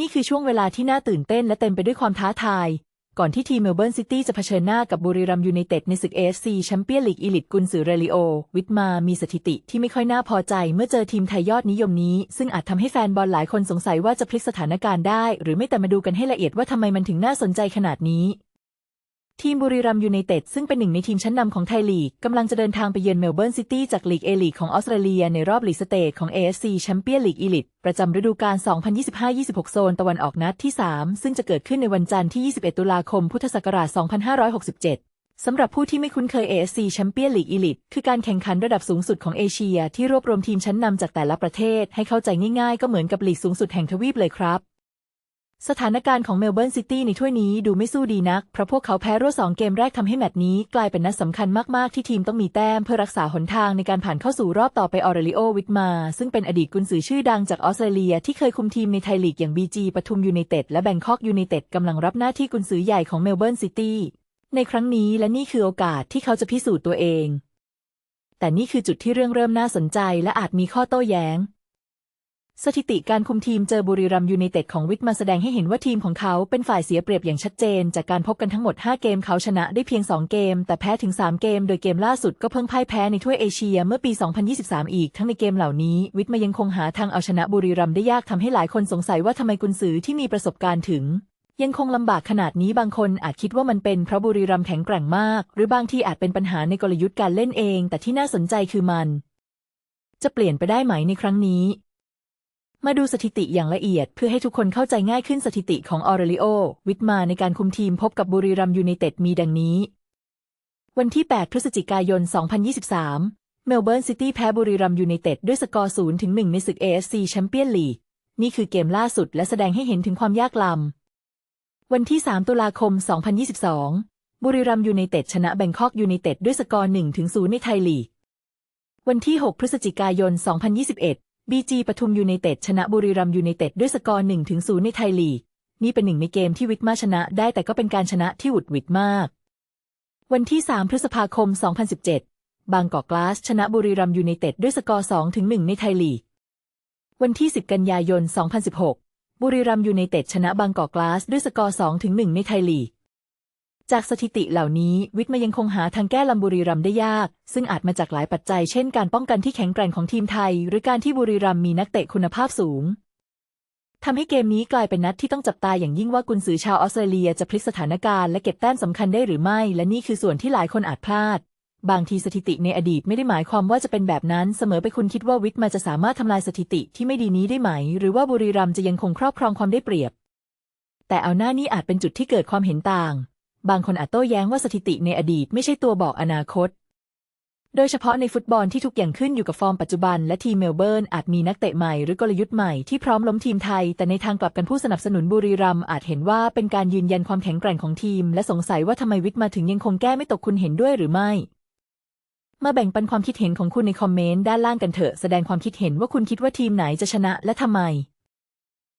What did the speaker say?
นี่คือช่วงเวลาที่น่าตื่นเต้นและเต็มไปด้วยความท้าทาย ก่อนที่ทีมเมลเบิร์นซิตี้จะเผชิญหน้ากับบุรีรัมยูไนเต็ดในศึกเอฟซีแชมเปี้ยนลีกอีลิตกุนซือเรลิโอ วิทมามีสถิติที่ไม่ค่อยน่าพอใจเมื่อเจอทีมไทยยอดนิยมนี้ ซึ่งอาจทำให้แฟนบอลหลายคนสงสัยว่าจะพลิกสถานการณ์ได้ หรือไม่แต่มาดูกันให้ละเอียดว่าทำไมมันถึงน่าสนใจขนาดนี้ ทีมบุรีรัมยูไนเต็ดซึ่งเป็นหนึ่งในทีมชั้นนำของไทยลีกกำลังจะเดินทางไปเยือนเมลเบิร์นซิตี้จากลีกเอลีกของออสเตรเลียในรอบลีกสเตทของ AFC แชมเปี้ยนลีกอีลิตประจำฤดูกาล 2025-26 โซนตะวันออกนัดที่ 3 ซึ่งจะเกิดขึ้นในวันจันทร์ที่ 21 ตุลาคม พุทธศักราช 2567 สำหรับผู้ที่ไม่คุ้นเคย AFC แชมเปี้ยนลีกอีลิตคือการแข่งขันระดับสูงสุดของเอเชีย ที่รวบรวมทีมชั้นนำจากแต่ละประเทศ ให้เข้าใจง่ายๆ ก็เหมือนกับลีกสูงสุดแห่งทวีปเลยครับ สถานการณ์ของเมลเบิร์นซิตี้ในถ้วยนี้ดูไม่สู้ดีนัก เพราะพวกเขาแพ้รวดสองเกมแรกทำให้แมตช์นี้กลายเป็นนัดสำคัญมาก ๆ ที่ทีมต้องมีแต้มเพื่อรักษาหนทางในการผ่านเข้าสู่รอบต่อไปออเรลิโอวิทมา ซึ่งเป็นอดีตกุนซือชื่อดังจากออสเตรเลียที่เคยคุมทีมในไทยลีกอย่างบีจีปทุมยูไนเต็ดและแบงคอกยูไนเต็ดกำลังรับหน้าที่กุนซือใหญ่ของเมลเบิร์นซิตี้ในครั้งนี้และนี่คือโอกาสที่เขาจะพิสูจน์ตัวเอง แต่นี่คือจุดที่เรื่องเริ่มน่าสนใจและอาจมีข้อโต้แย้ง สถิติการคุมทีมเจอบุรีรัมยูไนเต็ดของวิทมาแสดงให้เห็นว่าทีมของเขาเป็นฝ่ายเสียเปรียบอย่างชัดเจน จากการพบกันทั้งหมด 5 เกมเขาชนะได้เพียง 2 เกม แต่แพ้ถึง 3 เกม โดยเกมล่าสุดก็เพิ่งพ่ายแพ้ในถ้วยเอเชียเมื่อปี 2023 อีก ทั้งในเกมเหล่านี้วิทมายังคงหาทางเอาชนะบุรีรัมได้ยากทำให้หลายคนสงสัยว่าทำไมกุนซือที่มีประสบการณ์ถึง ยังคงลำบากขนาดนี้บางคนอาจคิดว่ามันเป็นเพราะบุรีรัมแข็งแกร่งมาก หรือบางที่อาจเป็นปัญหาในกลยุทธ์การเล่นเอง แต่ที่น่าสนใจคือมัน จะเปลี่ยนไปได้ไหมในครั้งนี้ มาดูสถิติอย่างละเอียดเพื่อให้ทุกคนเข้าใจง่ายขึ้นสถิติของออเรลิโอ วิทมาในการคุมทีมพบกับบุรีรัมยูไนเต็ดมีดังนี้ วันที่ 8 พฤศจิกายน 2023 เมลเบิร์นซิตี้แพ้บุรีรัมยูไนเต็ดด้วยสกอร์ 0 ถึง 1 ในศึก AFC แชมเปี้ยนลีก นี่คือเกมล่าสุดและแสดงให้เห็นถึงความยากลำ วันที่ 3 ตุลาคม 2022 บุรีรัมย์ยูไนเต็ดชนะแบงคอกยูไนเต็ดด้วยสกอร์ 1 ถึง 0 ในไทยลีก วันที่ 6 พฤศจิกายน 2021 บีจีปทุมยูไนเต็ดชนะบุรีรัมยูไนเต็ดด้วยสกอร์1ถึง0ในไทยลีก นี่เป็นหนึ่งในเกมที่วิทมาชนะได้แต่ก็เป็นการชนะที่หวุดหวิดมาก วันที่ 3 พฤษภาคม 2017 บางกอกกลาสชนะบุรีรัมยูไนเต็ดด้วยสกอร์2ถึง1ในไทยลีก วันที่ 10 กันยายน 2016 บุรีรัมย์ยูไนเต็ดชนะบางกอกกลาสด้วยสกอร์2ถึง1ในไทยลีก จากสถิติเหล่านี้ วิทย์มายังคงหาทางแก้ลำบุรีรัมได้ยาก ซึ่งอาจมาจากหลายปัจจัยเช่นการป้องกันที่แข็งแกร่งของทีมไทย หรือการที่บุรีรัมมีนักเตะคุณภาพสูงทำให้เกมนี้กลายเป็นนัดที่ต้องจับตาอย่างยิ่งว่ากุนซือชาวออสเตรเลียจะพลิกสถานการณ์และเก็บแต้มสำคัญได้หรือไม่ และนี่คือส่วนที่หลายคนอาจพลาด บางทีสถิติในอดีตไม่ได้หมายความว่าจะเป็นแบบนั้น เสมอไปคุณคิดว่าวิทย์มาจะสามารถทำลายสถิติที่ไม่ดีนี้ได้ไหม หรือว่าบุรีรัมจะยังคงครอบครองความได้เปรียบ แต่เอาหน้านี่อาจเป็นจุดที่เกิดความเห็นต่าง บางคนอาจโต้แย้งว่าสถิติในอดีตไม่ใช่ตัวบอกอนาคต โดยเฉพาะในฟุตบอลที่ทุกอย่างขึ้นอยู่กับฟอร์มปัจจุบัน และทีมเมลเบิร์นอาจมีนักเตะใหม่หรือกลยุทธ์ใหม่ที่พร้อมล้มทีมไทย แต่ในทางกลับกันผู้สนับสนุนบุรีรัมย์อาจเห็นว่าเป็นการยืนยันความแข็งแกร่งของทีม และสงสัยว่าทำไมวิทย์มาถึงยังคงแก้ไม่ตกคุณเห็นด้วยหรือไม่มาแบ่งปันความคิดเห็นของคุณในคอมเมนต์ด้านล่างกันเถอะ แสดงความคิดเห็นว่าคุณคิดว่าทีมไหนจะชนะและทำไม